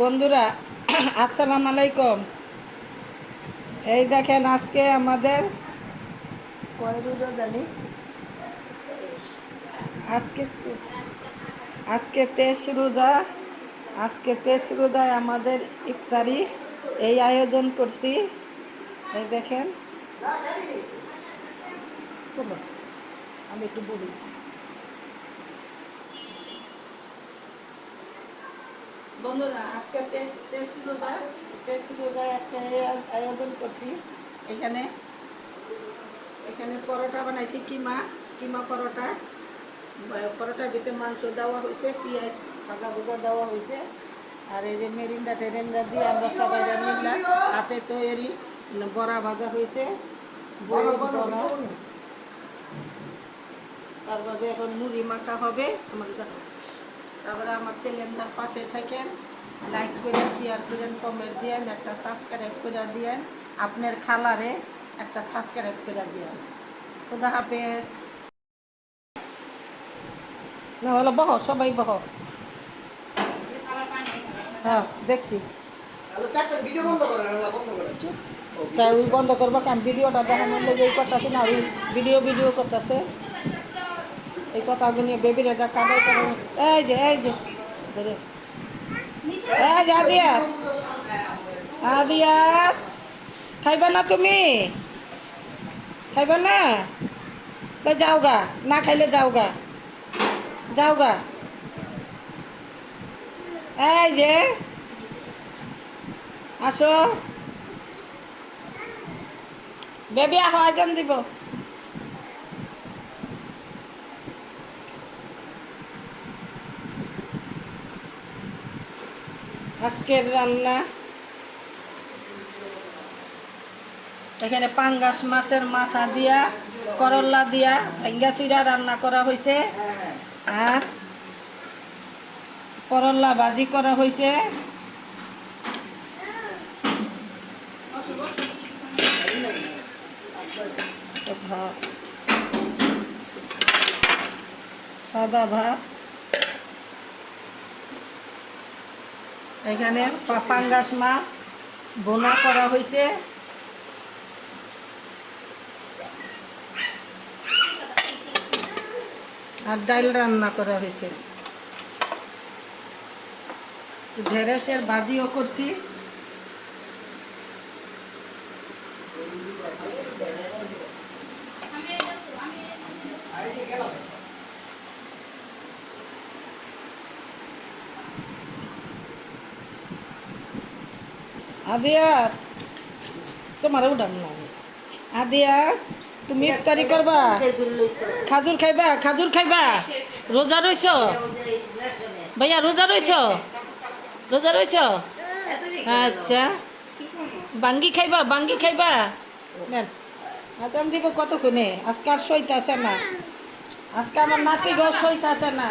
বন্ধুরা আসসালাম আলাইকুম। এই দেখেন আজকে আমাদের জানি? আজকে আজকে তেইশ রোজা আজকে তেইশ রোজায় আমাদের ইফতারি। এই আয়োজন করছি। এই দেখেন। আমি একটু বলি। বন্ধুরা আজকে টেস্ট রোজা টেস্ট রোজায় আজকে আয়োজন করছি। এখানে এখানে পরোটা বানাইছি কিমা কিমা পরোটা। পরোটার ভিতরে মাংস দেওয়া হয়েছে পেঁয়াজ ভাজা ভুজা দেওয়া হয়েছে। আর এই যে মেরিন্ডা টেরিন্ডা দিয়ে আমরা সবাই মিললাম হাতে তৈরি বড়া ভাজা হয়েছে বড় বড়া তারপরে এখন মুড়ি মাখা হবে। আমাদের তারপরে আমার চ্যানেলটার পাশে থাকেন লাইক করে শেয়ার করেন কমেন্ট দিয়েন একটা সাবস্ক্রাইব করে দিয়েন আপনার খালারে একটা সাবস্ক্রাইব করে দিয়েন খুদা হাফেজ। না হলো বহ সবাই বহ। হ্যাঁ দেখছি। ভিডিও তাই ওই বন্ধ করব কারণ ভিডিওটা দেখানোর লেগে করতেছে না ওই ভিডিও ভিডিও করতেছে। এই কথাগুলো নিয়ে বেবির এটা কাটাই করে এই যে এই যে। ধরে। এই যে আদিয়াত আদিয়াত খাইবা না তুমি? খাইবা না? তো যাও গা, না খাইলে যাও গা। যাও গা। এই যে। আসো। বেবি আহ, আজান দিব। আজকের রান্না। এখানে পাঙ্গাস মাছের মাথা দিয়া করল্লা দিয়া ভেঙ্গা চিরা রান্না করা হয়েছে হ্যাঁ হ্যাঁ আর করল্লা ভাজি করা হয়েছে সাদা ভাত। এখানে পাঙ্গাস মাছ বোনা করা হয়েছে। আর ডাল রান্না করা হয়েছে। ঢেঁড়সের বাজিও করছি। আদিয়া তোমার উঠান না আদিয়া, তুমি ইফতারি করবা? খাজুর খাইবা? খাজুর খাইবা? রোজা রইছ? ভাইয়া, রোজা রইছ? রোজা রইছ? আচ্ছা। বাঙ্গি খাইবা বাঙ্গি খাইবা? নেন। আদান দিব কতক্ষণে? আজকে আর সইতে আছে না। আজকে আমার নাতি গো সইতে আছে না।